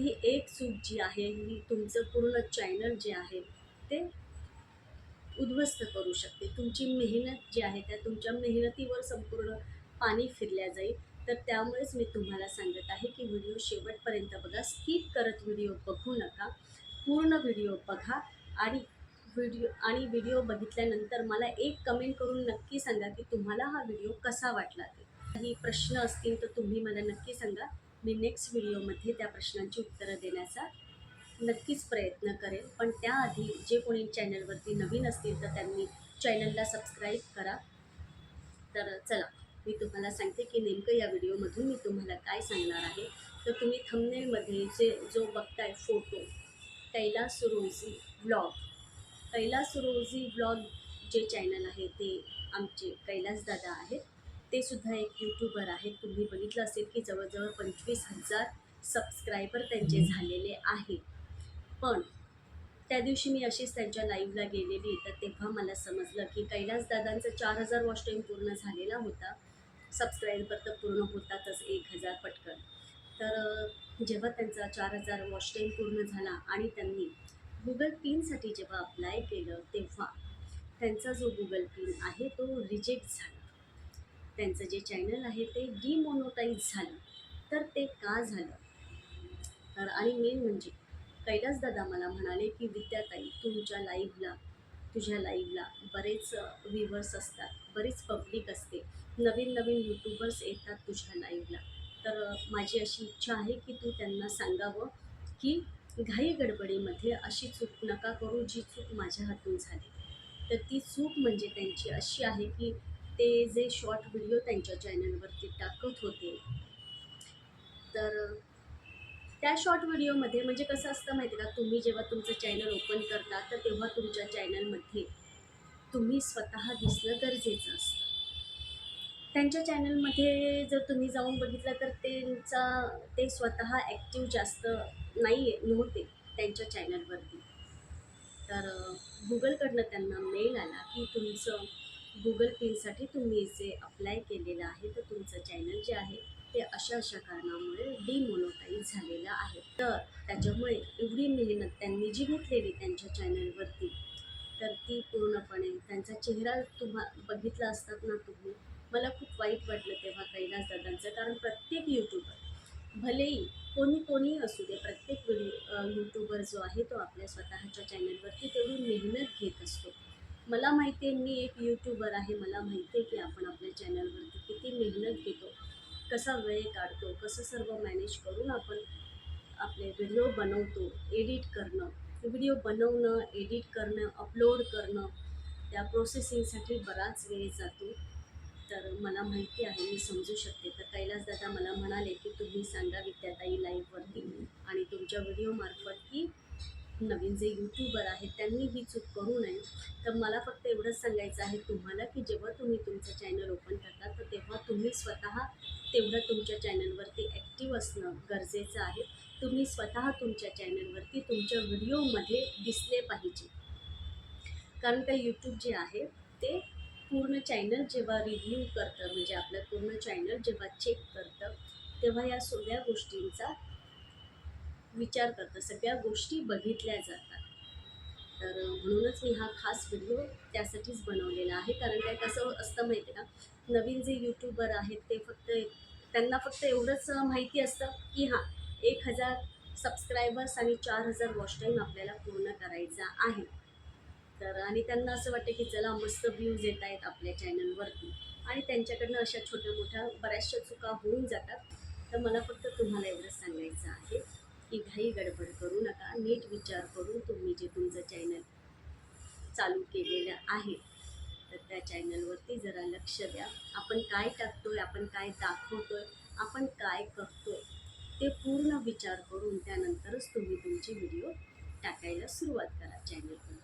ही एक चूक जी आहे ही तुमचं पूर्ण चॅनल जे आहे ते उद्ध्वस्त करू शकते. तुमची मेहनत जी आहे त्या तुमच्या मेहनतीवर संपूर्ण पाणी फिरल्या जाईल. तर त्यामुळेच मी तुम्हाला सांगत आहे की व्हिडिओ शेवटपर्यंत बघा. स्किप करत व्हिडिओ बघू नका. पूर्ण व्हिडिओ बघा आणि व्हिडिओ आणि व्हिडिओ बघितल्यानंतर मला एक कमेंट करून नक्की सांगा की तुम्हाला हा व्हिडिओ कसा वाटला ते. काही प्रश्न असतील तर तुम्ही मला नक्की सांगा. मी नेक्स्ट व्हिडिओमध्ये त्या प्रश्नांची उत्तरं देण्याचा नक्कीच प्रयत्न करेल पण त्याआधी जे कोणी चॅनलवरती नवीन असतील तर त्यांनी चॅनलला सबस्क्राईब करा. तर चला मी तुम्हाला सांगते की नेमकं या व्हिडिओमधून मी तुम्हाला काय सांगणार आहे. तर तुम्ही थंबनेलमध्ये जे जो बघताय फोटो कैलास रोजी ब्लॉग कैलास रोजी ब्लॉग जे चॅनल आहे ते आमचे कैलासदादा आहेत. ते सुद्धा एक यूट्यूबर आहेत. तुम्ही बघितलं असेल की जवळजवळ पंचवीस हजार सबस्क्रायबर त्यांचे झालेले आहेत. पण त्या दिवशी मी अशीच त्यांच्या लाईव्हला गेलेली. तर तेव्हा मला समजलं की कैलास दादांचा चार हजार वॉच टाईम पूर्ण झालेला होता. सबस्क्रायबर तर पूर्ण होतातच एक हजार पटकन. तर जेव्हा त्यांचा चार हजार वॉच टाईम पूर्ण झाला आणि त्यांनी गुगल पिनसाठी जेव्हा अप्लाय केलं तेव्हा त्यांचा जो गुगल पिन आहे तो रिजेक्ट झाला. त्यांचं जे चॅनल आहे ते डिमोनोटाईज झालं. तर ते का झालं? तर आणि मेन म्हणजे कैलासदादा मला म्हणाले की विद्याताई तुमच्या लाईव्हला तुझ्या लाईव्हला बरेच व्ह्युअर्स असतात बरीच पब्लिक असते. नवीन नवीन यूट्यूबर्स येतात तुझ्या लाईव्हला तर माझी अशी इच्छा आहे की तू त्यांना सांगावं की घाई गडबडीमध्ये अशी चूक नका करू जी चूक माझ्या हातून झाली. तर ती चूक म्हणजे त्यांची अशी आहे की ते जे शॉर्ट व्हिडिओ त्यांच्या चॅनलवरती टाकत होते. तर त्या शॉर्ट व्हिडिओमध्ये म्हणजे कसं असतं माहिती का? तुम्ही जेव्हा तुमचं चॅनल ओपन करता तर तेव्हा तुमच्या चॅनलमध्ये तुम्ही स्वतः दिसणं गरजेचं असतं. त्यांच्या चॅनलमध्ये जर तुम्ही जाऊन बघितलं तर त्यांचा ते स्वतः ॲक्टिव्ह जास्त नाही नव्हते त्यांच्या चॅनलवरती तर गुगलकडनं त्यांना मेल आला की तुमचं गुगल पिनसाठी तुम्ही जे अप्लाय केलेलं आहे तर तुमचं चॅनल जे आहे ते अशा अशा कारणामुळे डिमोनोटाईज झालेलं आहे. तर त्याच्यामुळे एवढी मेहनत त्यांनी जी घेतलेली त्यांच्या चॅनलवरती तर ती पूर्णपणे त्यांचा चेहरा तुम्हा बघितला असतात ना तुम्ही. मला खूप वाईट वाटलं तेव्हा कैलास दादांचं कारण प्रत्येक यूट्यूबर भलेही कोणी कोणी असू दे प्रत्येक व्हिडिओ यूट्यूबर जो आहे तो आपल्या स्वतःच्या चॅनलवरती तेवढी मेहनत घेत असतो. मला माहिती आहे मी एक यूट्यूबर आहे. मला माहिती आहे की आपण आपल्या चॅनलवरती किती मेहनत घेतो कसा वेळ काढतो कसं सर्व मॅनेज करून आपण आपले व्हिडिओ बनवतो एडिट करणं. व्हिडिओ बनवणं एडिट करणं अपलोड करणं त्या प्रोसेसिंगसाठी बराच वेळ जातो. तर मला माहिती आहे मी समजू शकते. तर कैलासदादा मला म्हणाले की तुम्ही सांगा विद्याताई लाईव्हवरती आणि तुमच्या व्हिडिओमार्फत नवीन जे यूट्यूबर आहेत त्यांनी ही चूक करू नये. तर मला फक्त एवढंच सांगायचं आहे तुम्हाला की जेव्हा तुम्ही तुमचं चॅनल ओपन करता तर तेव्हा तुम्ही स्वतः तेवढं तुमच्या चॅनलवरती ॲक्टिव्ह असणं गरजेचं आहे. तुम्ही स्वतः तुमच्या चॅनलवरती तुमच्या व्हिडिओमध्ये दिसले पाहिजे. कारण का यूट्यूब जे आहे ते पूर्ण चॅनल जेव्हा रिव्ह्यू करतं म्हणजे आपलं पूर्ण चॅनल जेव्हा चेक करतं तेव्हा या सगळ्या गोष्टींचा विचार करतात सगळ्या गोष्टी बघितल्या जातात. तर म्हणूनच मी हा खास व्हिडिओ त्यासाठीच बनवलेला आहे. कारण काय कसं असतं माहिती आहे का नवीन जे यूट्यूबर आहेत ते फक्त त्यांना फक्त एवढंच माहिती असतं की हां एक हजार सबस्क्रायबर्स आणि चार हजार वॉच टाईम आपल्याला पूर्ण करायचा आहे. तर आणि त्यांना असं वाटतं की चला मस्त व्ह्यूज येत आहेत आपल्या चॅनलवरती आणि त्यांच्याकडनं अशा छोट्या मोठ्या बऱ्याचशा चुका होऊन जातात. तर मला फक्त तुम्हाला एवढंच सांगायचं आहे. की घाई गडबड करू नका नीट विचार करून तुम्ही जे तुमचं चॅनल चालू केलेलं आहे तर त्या चॅनलवरती जरा लक्ष द्या. आपण काय टाकतोय आपण काय दाखवतोय आपण काय करतोय ते पूर्ण विचार करून त्यानंतरच तुम्ही तुमचे व्हिडिओ टाकायला सुरुवात करा चॅनलवर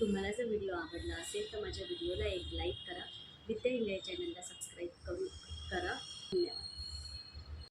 तुम्हाला जर व्हिडिओ आवडला असेल तर माझ्या व्हिडिओला एक लाईक करा. विद्या इंडिया चॅनलला सबस्क्राईब करू करा. धन्यवाद.